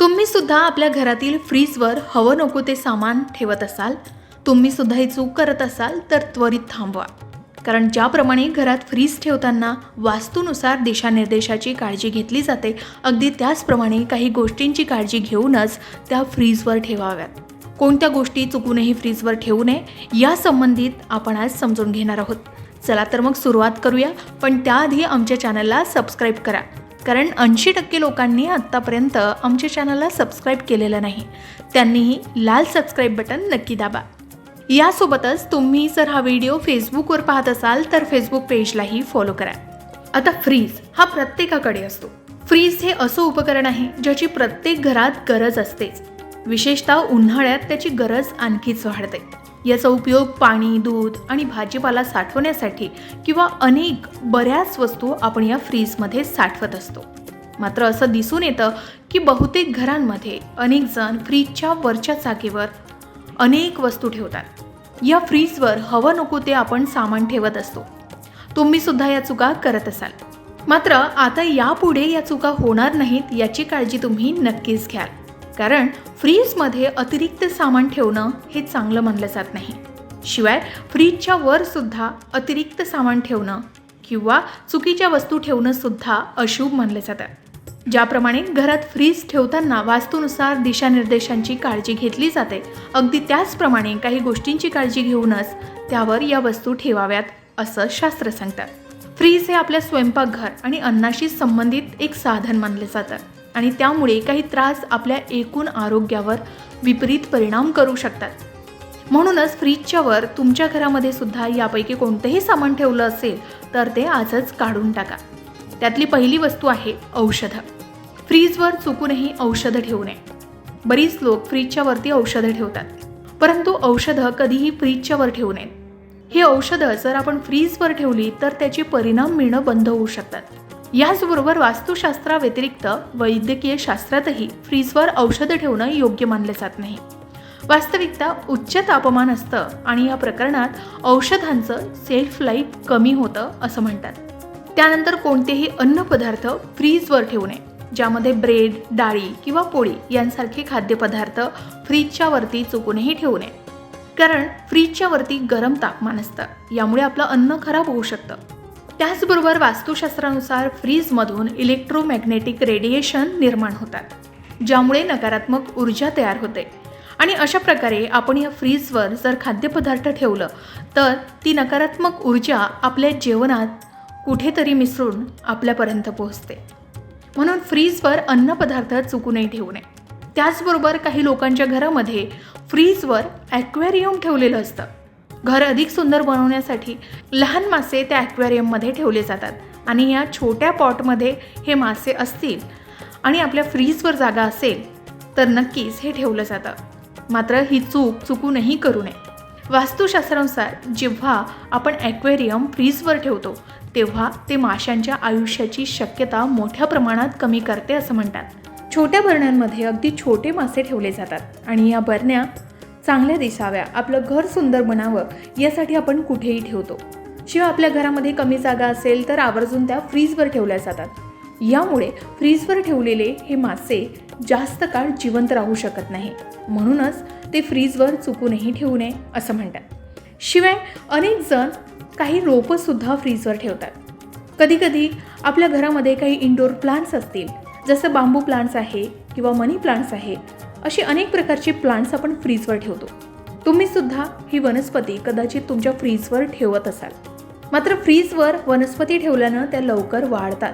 तुम्ही सुद्धा आपल्या घरातील फ्रीजवर हवं नको ते सामान ठेवत असाल तुम्ही सुद्धा ही चूक करत असाल तर त्वरित थांबवा. कारण ज्याप्रमाणे घरात फ्रीज ठेवताना वास्तूनुसार दिशानिर्देशाची काळजी घेतली जाते अगदी त्याचप्रमाणे काही गोष्टींची काळजी घेऊनच त्या फ्रीजवर ठेवाव्यात. कोणत्या गोष्टी चुकूनही फ्रीजवर ठेवू नये या संबंधित आपण आज समजून घेणार आहोत. चला तर मग सुरुवात करूया पण त्याआधी आमच्या चॅनलला सबस्क्राईब करा. कारण ऐंशी टक्के लोकांनी आत्तापर्यंत आमच्या चॅनलला सबस्क्राईब केलेलं नाही. त्यांनीही लाल सबस्क्राईब बटन नक्की दाबा. यासोबतच तुम्ही जर हा व्हिडिओ फेसबुकवर पाहत असाल तर फेसबुक पेजलाही फॉलो करा. आता फ्रीज हा प्रत्येकाकडे असतो. फ्रीज हे असं उपकरण आहे ज्याची प्रत्येक घरात गरज असतेच. विशेषतः उन्हाळ्यात त्याची गरज आणखीच वाढते. याचा उपयोग पाणी दूध आणि भाजीपाला साठवण्यासाठी किंवा अनेक बऱ्याच वस्तू आपण या फ्रीजमध्ये साठवत असतो. मात्र असं दिसून येतं की बहुतेक घरांमध्ये अनेक जण फ्रीजच्या वरच्या जागेवर अनेक वस्तू ठेवतात. या फ्रीजवर हवं नको ते आपण सामान ठेवत असतो. तुम्ही सुद्धा या चुका करत असाल. मात्र आता यापुढे या चुका होणार नाहीत याची काळजी तुम्ही नक्कीच घ्याल. कारण फ्रीजमध्ये अतिरिक्त सामान ठेवणं हे चांगलं मानलं जात नाही. शिवाय फ्रीजच्या वर सुद्धा अतिरिक्त सामान ठेवणं किंवा चुकीच्या वस्तू ठेवणं सुद्धा अशुभ मानलं जातं. ज्याप्रमाणे घरात फ्रीज ठेवताना वास्तूनुसार दिशानिर्देशांची काळजी घेतली जाते अगदी त्याचप्रमाणे काही गोष्टींची काळजी घेऊनच त्यावर या वस्तू ठेवाव्यात असं शास्त्र सांगतात फ्रीज हे आपल्या स्वयंपाकघर आणि अन्नाशी संबंधित एक साधन मानले जातं. आणि त्यामुळे काही त्रास आपल्या एकूण आरोग्यावर विपरीत परिणाम करू शकतात. म्हणूनच फ्रीजच्या वर तुमच्या घरामध्ये सुद्धा यापैकी कोणतंही सामान ठेवलं असेल तर ते आजच काढून टाका. त्यातली पहिली वस्तू आहे औषधं. फ्रीजवर चुकूनही औषधं ठेवू नये. बरीच लोक फ्रीजच्या वरती औषधं ठेवतात. परंतु औषधं कधीही फ्रीजच्या वर ठेवू नयेत. ही औषधं जर आपण फ्रीजवर ठेवली तर त्याचे परिणाम मिळणं बंद होऊ शकतात. याचबरोबर वास्तुशास्त्राव्यतिरिक्त वैद्यकीय शास्त्रातही फ्रीजवर औषधं ठेवणं योग्य मानले जात नाही. वास्तविकता उच्च तापमान असतं आणि या प्रकरणात औषधांचं सेल्फ लाईफ कमी होतं असं म्हणतात. त्यानंतर कोणतेही अन्नपदार्थ फ्रीजवर ठेवू नये ज्यामध्ये ब्रेड डाळी किंवा पोळी यांसारखे खाद्यपदार्थ फ्रीजच्या वरती चुकूनही ठेवू नये. कारण फ्रीजच्या वरती गरम तापमान असतं यामुळे आपलं अन्न खराब होऊ शकतं. त्याचबरोबर वास्तुशास्त्रानुसार फ्रीजमधून इलेक्ट्रोमॅग्नेटिक रेडिएशन निर्माण होतात ज्यामुळे नकारात्मक ऊर्जा तयार होते. आणि अशा प्रकारे आपण या फ्रीजवर जर खाद्यपदार्थ ठेवलं तर ती नकारात्मक ऊर्जा आपल्या जेवणात कुठेतरी मिसळून आपल्यापर्यंत पोहोचते. म्हणून फ्रीजवर अन्नपदार्थ चुकूनही ठेवू नये. त्याचबरोबर काही लोकांच्या घरामध्ये फ्रीजवर ॲक्वेरियम ठेवलेलं असतं. घर अधिक सुंदर बनवण्यासाठी लहान मासे त्या ॲक्वेरियममध्ये ठेवले जातात आणि या छोट्या पॉटमध्ये हे मासे असतील आणि आपल्या फ्रीजवर जागा असेल तर नक्कीच हे ठेवलं जातं. मात्र ही चूक चुकूनही करू नये. वास्तुशास्त्रानुसार जेव्हा आपण ॲक्वेरियम फ्रीजवर ठेवतो तेव्हा ते माशांच्या आयुष्याची शक्यता मोठ्या प्रमाणात कमी करते असं म्हणतात. छोट्या बरण्यांमध्ये अगदी छोटे मासे ठेवले जातात आणि या बरण्या चांगल्या दिसाव्या आपलं घर सुंदर बनावं यासाठी आपण कुठेही ठेवतो. शिवाय आपल्या घरामध्ये कमी जागा असेल तर आवर्जून त्या फ्रीजवर ठेवल्या जातात. यामुळे फ्रीजवर ठेवलेले हे मासे जास्त काळ जिवंत राहू शकत नाही. म्हणूनच ते फ्रीजवर चुकूनही ठेवू नये असं म्हणतात. शिवाय अनेक जण काही रोपंसुद्धा फ्रीजवर ठेवतात. कधीकधी आपल्या घरामध्ये काही इंडोर प्लांट्स असतील जसं बांबू प्लांट्स आहे किंवा मनी प्लांट्स आहे अशी अनेक प्रकारचे प्लांट्स आपण फ्रीजवर ठेवतो. तुम्ही सुद्धा ही वनस्पती कदाचित तुमच्या फ्रीजवर ठेवत असाल. मात्र फ्रीजवर वनस्पती ठेवल्यानं त्या लवकर वाढतात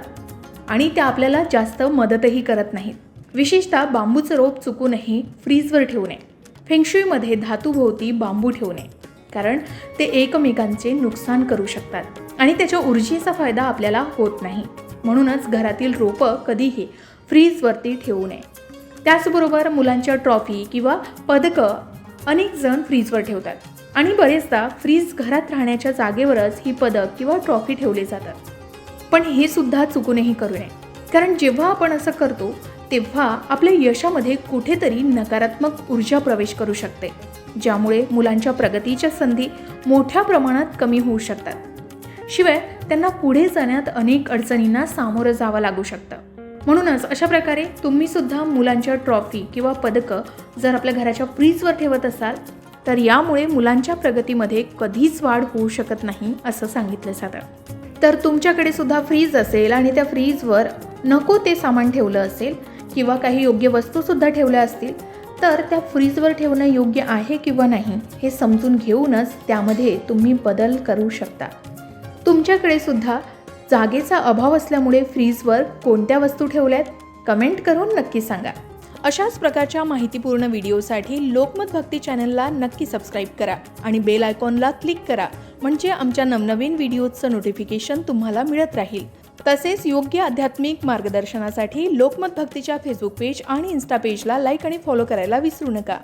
आणि त्या आपल्याला जास्त मदतही करत नाहीत. विशेषतः बांबूचं रोप चुकूनही फ्रीजवर ठेवू नये. फेंगशुईमध्ये धातूभोवती बांबू ठेवू नये. कारण ते एकमेकांचे नुकसान करू शकतात आणि त्याच्या ऊर्जेचा फायदा आपल्याला होत नाही. म्हणूनच घरातील रोपं कधीही फ्रीजवरती ठेवू नये. त्याचबरोबर मुलांच्या ट्रॉफी किंवा पदकं अनेक जण फ्रीजवर ठेवतात. आणि बरेचदा फ्रीज घरात राहण्याच्या जागेवरच ही पदक किंवा ट्रॉफी ठेवली जातात. पण हे सुद्धा चुकूनही करू नये. कारण जेव्हा आपण असं करतो तेव्हा आपल्या यशामध्ये कुठेतरी नकारात्मक ऊर्जा प्रवेश करू शकते. ज्यामुळे मुलांच्या प्रगतीच्या संधी मोठ्या प्रमाणात कमी होऊ शकतात. शिवाय त्यांना पुढे जाण्यात अनेक अडचणींना सामोरं जावं लागू शकतं. म्हणूनच अशा प्रकारे तुम्ही सुद्धा मुलांच्या ट्रॉफी किंवा पदकं जर आपल्या घराच्या फ्रीजवर ठेवत असाल तर यामुळे मुलांच्या प्रगतीमध्ये कधीच वाढ होऊ शकत नाही असं सांगितलं जातं. तर तुमच्याकडे सुद्धा फ्रीज असेल आणि त्या फ्रीजवर नको ते सामान ठेवलं असेल किंवा काही योग्य वस्तूसुद्धा ठेवल्या असतील तर त्या फ्रीजवर ठेवणं योग्य आहे किंवा नाही हे समजून घेऊनच त्यामध्ये तुम्ही बदल करू शकता. तुमच्याकडे सुद्धा जागेचा अभाव असल्यामुळे फ्रीजवर कोणत्या वस्तू ठेवल्यात? कमेंट करून नक्की सांगा. अशाच प्रकारच्या माहितीपूर्ण व्हिडिओसाठी लोकमत भक्ती चॅनलला नक्की सबस्क्राईब करा आणि बेल आयकॉनला क्लिक करा म्हणजे आमच्या नवनवीन व्हिडिओचं नोटिफिकेशन तुम्हाला मिळत राहील. तसेच योग्य आध्यात्मिक मार्गदर्शनासाठी लोकमत भक्तीच्या फेसबुक पेज आणि इन्स्टा पेजला लाईक आणि फॉलो करायला विसरू नका.